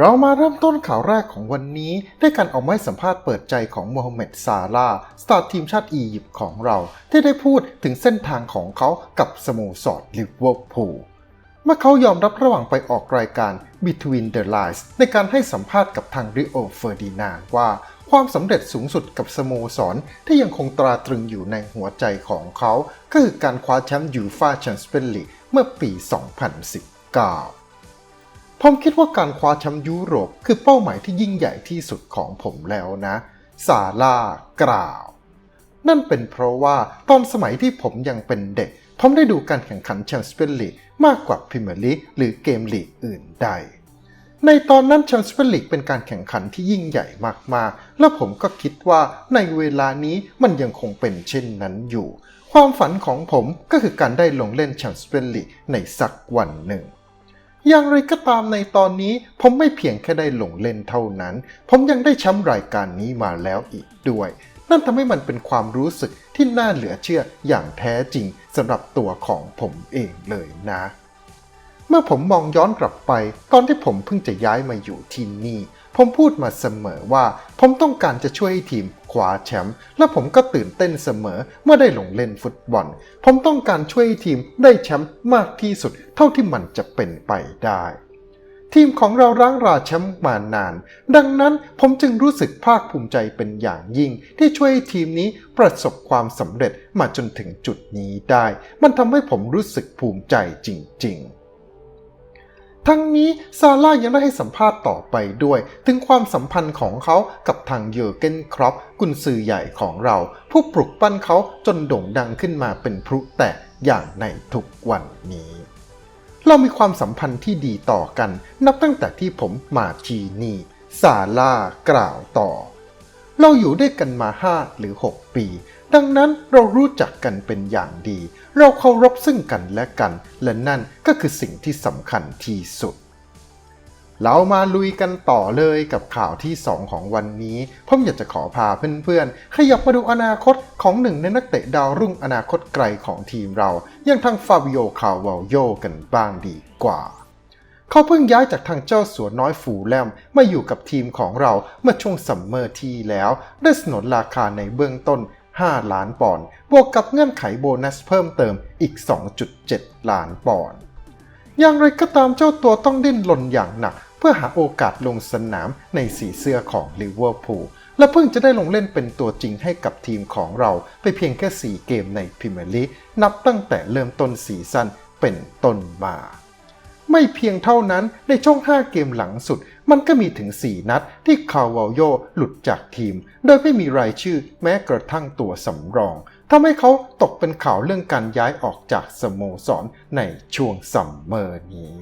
เรามาเริ่มต้นข่าวแรกของวันนี้ ด้วยการออกมาให้สัมภาษณ์เปิดใจของโมฮัมเหม็ดซาลาสตาร์ทีมชาติอียิปต์ของเรา ที่ได้พูดถึงเส้นทางของเขากับสโมสรลิเวอร์พูลเมื่อเขายอมรับระหว่างไปออกรายการ Between the Lines ในการให้สัมภาษณ์กับทางริโอเฟอร์ดินานว่า ความสำเร็จสูงสุดกับสโมสรที่ยังคงตราตรึงอยู่ในหัวใจของเขาก็คือการคว้าแชมป์ยูฟ่าแชมเปี้ยนลีกเมื่อปี 2019 ผมคิดว่าการคว้าแชมป์ยุโรป คือเป้าหมายที่ยิ่งใหญ่ที่สุดของผมแล้วนะ ซาร่ากล่าว นั่นเป็นเพราะว่าตอนสมัยที่ผมยังเป็นเด็ก ผมได้ดูการแข่งขันแชมเปี้ยนลีกมากกว่าพรีเมียร์ลีกหรือเกมลีกอื่นใด ในตอนนั้นแชมเปี้ยนลีกเป็นการแข่งขันที่ยิ่งใหญ่มากๆ และผมก็คิดว่าในเวลานี้มันยังคงเป็นเช่นนั้นอยู่ ความฝันของผมก็คือการได้ลงเล่นแชมเปี้ยนลีกในสักวันหนึ่ง อย่างไรก็ตามในตอนนี้ ผมไม่เพียงแค่ได้ลงเล่นเท่านั้น ผมยังได้แชมป์รายการนี้มาแล้วอีกด้วย นั่นทำให้มันเป็นความรู้สึกที่น่าเหลือเชื่ออย่างแท้จริงสำหรับตัวของผมเองเลยนะ เมื่อผมมองย้อนกลับไป ตอนที่ผมเพิ่งจะย้ายมาอยู่ที่นี่ ผมพูดมาเสมอว่า ผมต้องการจะช่วยให้ทีมคว้าแชมป์และผมก็ตื่นเต้นเสมอเมื่อได้ลงเล่นฟุตบอล ผมต้องการช่วยให้ทีมได้แชมป์มากที่สุด เท่าที่มันจะเป็นไปได้ ทีมของเราร้างราแชมป์มานาน ดังนั้นผมจึงรู้สึกภาคภูมิใจเป็นอย่างยิ่ง ที่ช่วยให้ทีมนี้ประสบความสำเร็จมาจนถึงจุดนี้ได้ มันทำให้ผมรู้สึกภูมิใจจริง ๆ ทั้งนี้ซาร่ายังได้ให้สัมภาษณ์ต่อไปด้วย ถึงความสัมพันธ์ของเขากับทางเยอร์เกนครอปกุนซือใหญ่ของเรา ผู้ปลุกปั้นเขาจนโด่งดังขึ้นมาเป็นพลุแตกอย่างในทุกวันนี้ เรามีความสัมพันธ์ที่ดีต่อกัน นับตั้งแต่ที่ผมมาที่นี่ซาร่ากล่าวต่อ เราอยู่ด้วยกันมา 5 หรือ 6 ปี ดังนั้นเรารู้จักกันเป็นอย่างดี เราเคารพซึ่งกันและกัน และนั่นก็คือสิ่งที่สำคัญที่สุด เรามาลุยกันต่อเลยกับข่าวที่ 2 ของวันนี้ผมอยากจะขอพาเพื่อนๆ ขยับมาดูอนาคตของหนึ่งในนักเตะดาวรุ่งอนาคตไกลของทีมเราอย่างทางฟาบิโอคาวาลโยกันบ้างดีกว่าเขาเพิ่งย้ายจากทางเจ้าสัวน้อยฟูแลมมาอยู่กับทีมของเราเมื่อช่วงซัมเมอร์ที่แล้ว ได้สนนราคาในเบื้องต้น 5 ล้านปอนด์บวกกับเงื่อนไขโบนัสเพิ่มเติมอีก 2.7 ล้านปอนด์อย่างไรก็ตามเจ้าตัวต้องดิ้นรนอย่างหนัก เพื่อหาโอกาสลงสนามในสีเสื้อของลิเวอร์พูลและเพิ่งจะได้ลงเล่นเป็นตัวจริงให้กับทีมของเราไปเพียงแค่ 4 เกมในพรีเมียร์ลีกนับตั้งแต่เริ่มต้นซีซั่นเป็นต้นมา ไม่เพียงเท่านั้นในช่วง 5 เกมหลังสุด มันก็มีถึง 4 นัดที่คาวาโยหลุดจากทีม โดยไม่มีรายชื่อแม้กระทั่งตัวสำรองทำให้เขาตกเป็นข่าวเรื่องการย้ายออกจากสโมสรในช่วงซัมเมอร์นี้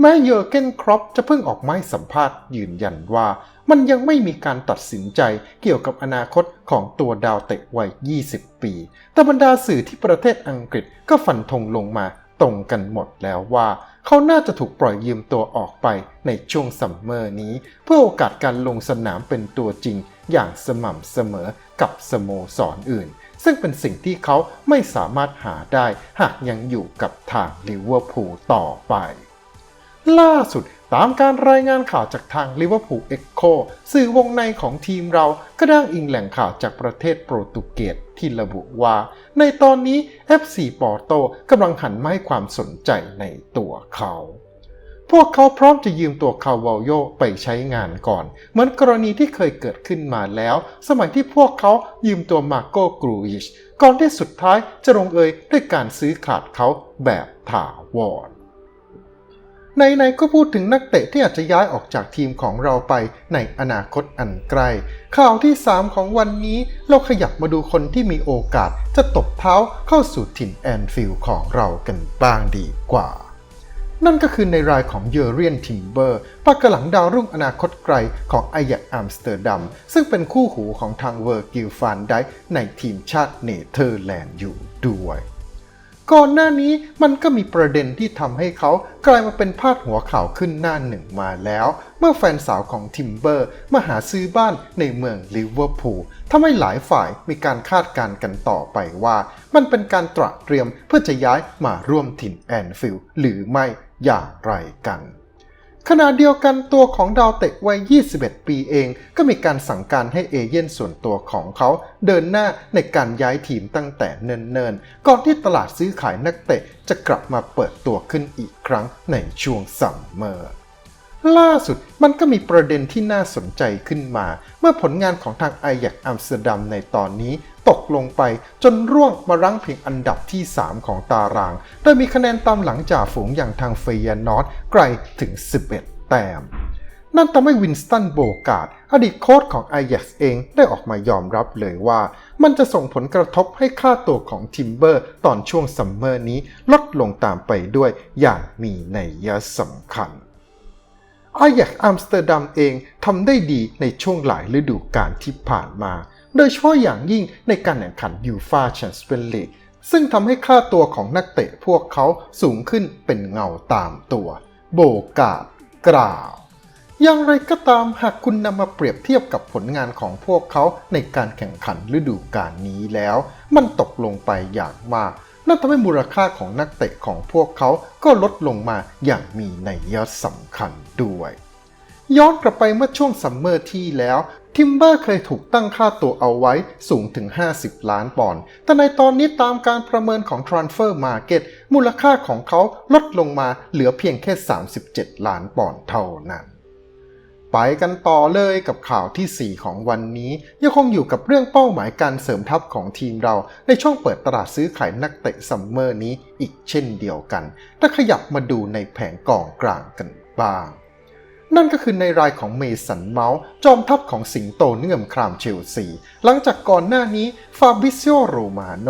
แม้เยอร์เกนครอปจะเพิ่งออกมาให้สัมภาษณ์ยืนยันว่า มันยังไม่มีการตัดสินใจเกี่ยวกับอนาคตของตัวดาวเตะวัย 20 ปี แต่บรรดาสื่อที่ประเทศอังกฤษก็ฟันธงลงมาตรงกันหมดแล้วว่า เขาน่าจะถูกปล่อยยืมตัวออกไปในช่วงซัมเมอร์นี้ เพื่อโอกาสการลงสนามเป็นตัวจริงอย่างสม่ำเสมอกับสโมสรออื่น ซึ่งเป็นสิ่งที่เขาไม่สามารถหาได้หากยังอยู่กับทางลิเวอร์พูลต่อไป ล่าสุด ตามการรายงานข่าวจากทางลิเวอร์พูลเอ็กโคสื่อวงในของทีมเราก็ได้อิงแหล่งข่าวจากประเทศโปรตุเกสที่ระบุว่า ในตอนนี้ FC ปอร์โตกำลังหันมาให้ความสนใจในตัวเขา พวกเขาพร้อมจะยืมตัวคาวาโยไปใช้งานก่อน เหมือนกรณีที่เคยเกิดขึ้นมาแล้ว สมัยที่พวกเขายืมตัวมาโกกรูยิชก่อนที่สุดท้ายจะลงเอยด้วยการซื้อขาดเขาแบบถาวร ในๆก็พูดถึงนักเตะที่อาจจะย้ายออกจากทีมของเราไปในอนาคตอันใกล้ข่าวที่ 3 ของวันนี้เราขยับมาดูคนที่มีโอกาสจะตบเท้าเข้าสู่ถิ่นแอนฟิลด์ของเรากันบ้างดีกว่า นั่นก็คือในรายของเยอเรียนทิมเบอร์ปากกระหลังดาวรุ่งอนาคตไกลของไอยักอัมสเตอร์ดัม ซึ่งเป็นคู่หูของทางเวอร์กิลฟานไดในทีมชาติเนเธอร์แลนด์อยู่ด้วย ก่อนหน้านี้มันก็มีประเด็นที่ทำให้เขากลายมาเป็นพาดหัวข่าวขึ้นหน้าหนึ่งมาแล้ว เมื่อแฟนสาวของทิมเบอร์มาหาซื้อบ้านในเมืองลิเวอร์พูลทำให้หลายฝ่ายมีการคาดการณ์กันต่อไปว่า มันเป็นการตระเตรียมเพื่อจะย้ายมาร่วมถิ่นแอนฟิลด์หรือไม่อย่างไรกัน ขณะเดียวกันตัวของดาวเตะวัย 21 ปีเอง ก็มีการสั่งการให้เอเย่นส่วนตัวของเขา เดินหน้าในการย้ายทีมตั้งแต่เนิ่นๆ ก่อนที่ตลาดซื้อขายนักเตะจะกลับมาเปิดตัวขึ้นอีกครั้งในช่วงซัมเมอร์ล่าสุดมันก็มีประเด็นที่น่าสนใจขึ้นมา เมื่อผลงานของทางไอแยกอัมสเตอร์ดัมในตอนนี้ ตกลงไปจนร่วงมารั้งเพียงอันดับที่ 3 ของตาราง โดยมีคะแนนตามหลังจากฝูงอย่างทางเฟยนอตไกลถึง 11 แต้ม นั่นทำให้วินสตันโบกาดอดีตโค้ชของไอแยกเองได้ออกมายอมรับเลยว่า มันจะส่งผลกระทบให้ค่าตัวของทิมเบอร์ตอนช่วงซัมเมอร์นี้ลดลงตามไปด้วยอย่างมีนัยยะสำคัญอายักอัมสเตอร์ดัมเองทำได้ดีในช่วงหลายฤดูกาลที่ผ่านมา โดยเฉพาะอย่างยิ่งในการแข่งขันยูฟาแชมเปี้ยนลีกซึ่งทำให้ค่าตัวของนักเตะพวกเขาสูงขึ้นเป็นเงาตามตัว โบกาดกล่าว อย่างไรก็ตามหากคุณนำมาเปรียบเทียบกับผลงานของพวกเขาในการแข่งขันฤดูกาลนี้แล้ว มันตกลงไปอย่างมากนั่นทำให้มูลค่าของนักเตะของพวกเขาก็ลดลงมาอย่างมีนัยสำคัญด้วย ย้อนกลับไปเมื่อช่วงซัมเมอร์ที่แล้ว ทิมเบอร์เคยถูกตั้งค่าตัวเอาไว้สูงถึง 50 ล้านปอนด์ แต่ในตอนนี้ตามการประเมินของ Transfer Market มูลค่าของเขาลดลงมาเหลือเพียงแค่ 37 ล้านปอนด์เท่านั้น ไปกันต่อเลยกับข่าวทีสี่4 ของวันนี้ ยังคงอยู่กับเรื่องเป้าหมายการเสริมทัพของทีมเราในช่วงเปิดตลาดซื้อขายนักเตะซัมเมอร์นี้อีกเช่นเดียวกัน ถ้าขยับมาดูในแผงกองกลางกันบ้าง นั่นก็คือในรายของเมสันเมาส์จอมทัพของสิงโตเนื่อมครามเชลซี หลังจากก่อนหน้านี้ฟาบิซิโอโรมาโน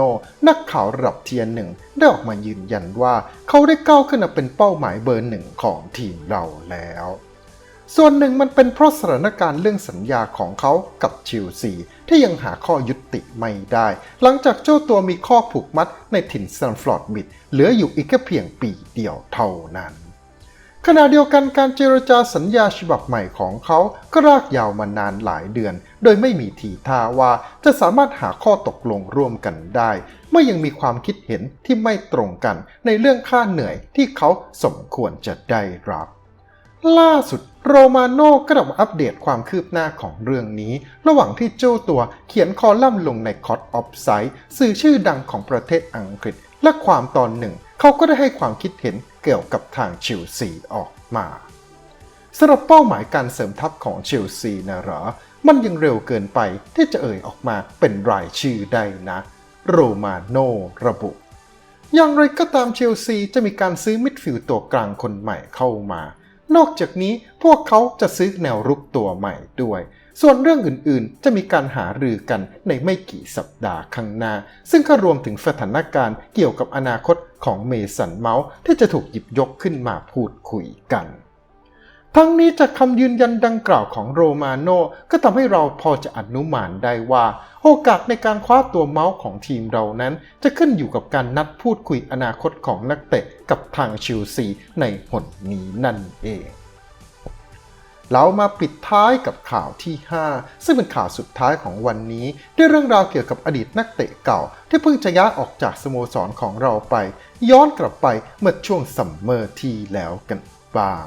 นักข่าวระดับเทียร์หนึ่งได้ออกมายืนยันว่าเขาได้ก้าวขึ้นมาเป็นเป้าหมายเบอร์หนึ่งของทีมเราแล้วส่วนหนึ่งมันเป็นเพราะสถานการณ์เรื่องสัญญาของเขากับเชลซีที่ยังหาข้อยุติไม่ได้ หลังจากเจ้าตัวมีข้อผูกมัดในถิ่นซันฟลอร์ดบิดเหลืออยู่อีกแค่เพียงปีเดียวเท่านั้น ขณะเดียวกันการเจรจาสัญญาฉบับใหม่ของเขาก็รากยาวมานานหลายเดือน โดยไม่มีทีท่าว่าจะสามารถหาข้อตกลงร่วมกันได้ เมื่อยังมีความคิดเห็นที่ไม่ตรงกันในเรื่องค่าเหนื่อยที่เขาสมควรจะได้รับ ล่าสุดโรมาโน่ก็ได้มาอัปเดตความคืบหน้าของเรื่องนี้ ระหว่างที่เจ้าตัวเขียนคอลัมน์ลงในคอ t ออฟไซ e สื่อชื่อดังของประเทศอังกฤษและความตอนหนึ่ง เขาก็ได้ให้ความคิดเห็นเกี่ยวกับทางเชลซีออกมาสำหรับเป้าหมายการเสริมทัพของเชลซีนะเหรอ มันยังเร็วเกินไปที่จะเอ่ยออกมาเป็นรายชื่อได้นะ โรมาโนระบุ อย่างไรก็ตามเชลซีจะมีการซื้อมิดฟิลด์ตัวกลางคนใหม่เข้ามา นอกจากนี้พวกเขาจะซื้อแนวรุกตัวใหม่ด้วย ส่วนเรื่องอื่นๆ จะมีการหารือกันในไม่กี่สัปดาห์ข้างหน้า ซึ่งก็รวมถึงสถานการณ์เกี่ยวกับอนาคตของเมสันเมาส์ที่จะถูกหยิบยกขึ้นมาพูดคุยกันทั้งนี้จากคำยืนยันดังกล่าวของโรมาโน่ก็ทำให้เราพอจะอนุมานได้ว่า โอกาสในการคว้าตัวเมาส์ของทีมเรานั้น จะขึ้นอยู่กับการนัดพูดคุยอนาคตของนักเตะกับทางชิลซีในหนนี้นั่นเอง เรามาปิดท้ายกับข่าวที่ 5 ซึ่งเป็นข่าวสุดท้ายของวันนี้ ด้วยเรื่องราวเกี่ยวกับอดีตนักเตะเก่า ที่เพิ่งจะย้ายออกจากสโมสรของเราไป ย้อนกลับไปเมื่อช่วงซัมเมอร์ที่แล้วกันบ้าง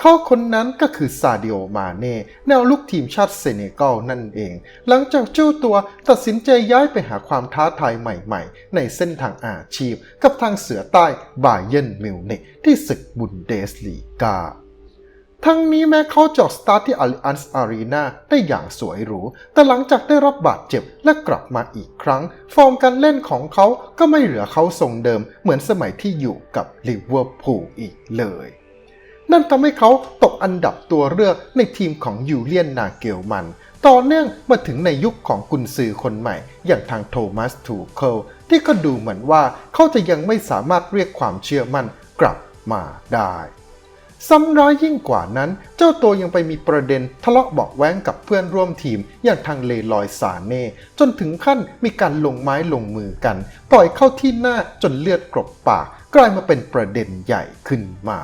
เขาคนนั้นก็คือซาดิโอมาเน่แนวลุกทีมชาติเซเนกัลนั่นเอง หลังจากเจ้าตัวตัดสินใจย้ายไปหาความท้าทายใหม่ๆ ในเส้นทางอาชีพ กับทางเสือใต้บาเยนมิวนิกที่ศึกบุนเดสลีกา ทั้งนี้แม้เขาจออกสตาร์ทที่อาริอันส์อารีนาได้อย่างสวยหรู แต่หลังจากได้รับบาดเจ็บและกลับมาอีกครั้ง ฟอร์มการเล่นของเขาก็ไม่เหลือเขาทรงเดิม เหมือนสมัยที่อยู่กับลิเวอร์พูลอีกเลย นั่นทำให้เขาตกอันดับตัวเลือกในทีมของยูเลียนนาเกลมัน ต่อเนื่องมาถึงในยุคของกุนซือคนใหม่ อย่างทางโทมัสทูเคิลที่ก็ดูเหมือนว่าเขาจะยังไม่สามารถเรียกความเชื่อมั่นกลับมาได้ ซ้ำร้ายยิ่งกว่านั้น เจ้าตัวยังไปมีประเด็นทะเลาะเบาแว้งกับเพื่อนร่วมทีม อย่างทางเลลอยซาเน่ จนถึงขั้นมีการลงไม้ลงมือกัน ต่อยเข้าที่หน้าจนเลือดกรบปาก กลายมาเป็นประเด็นใหญ่ขึ้นมา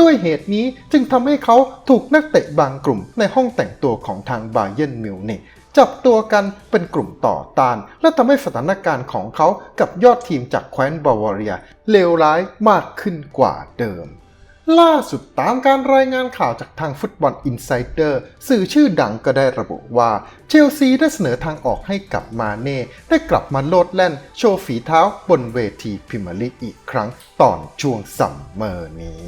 ด้วยเหตุนี้จึงทำให้เขาถูกนักเตะบางกลุ่มในห้องแต่งตัวของทางบาเยนมิวนิกจับตัวกันเป็นกลุ่มต่อต้าน และทำให้สถานการณ์ของเขากับยอดทีมจากแคว้นบาวาเรียเลวร้ายมากขึ้นกว่าเดิม ล่าสุดตามการรายงานข่าวจากทางฟุตบอลอินไซเดอร์สื่อชื่อดังก็ได้ระบุว่า เชลซีได้เสนอทางออกให้กับมาเน่ได้กลับมาโลดแล่น โชว์ฝีเท้าบนเวทีพรีเมียร์ลีกอีกครั้งตอนช่วงซัมเมอร์นี้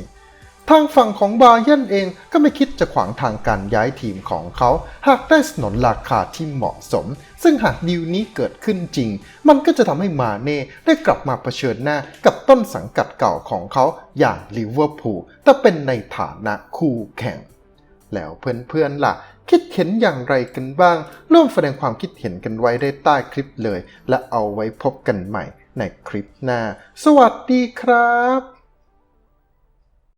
ทางฝั่งของบาเยนเองก็ไม่คิดจะขวางทางการย้ายทีมของเขา หากได้สนนราคาที่เหมาะสม ซึ่งหากดีลนี้เกิดขึ้นจริง มันก็จะทำให้มาเน่ได้กลับมาเผชิญหน้ากับต้นสังกัดเก่าของเขาอย่างลิเวอร์พูลแต่เป็นในฐานะคู่แข่ง แล้วเพื่อนๆล่ะ คิดเห็นอย่างไรกันบ้าง ร่วมแสดงความคิดเห็นกันไว้ได้ใต้คลิปเลย และเอาไว้พบกันใหม่ในคลิปหน้า สวัสดีครับ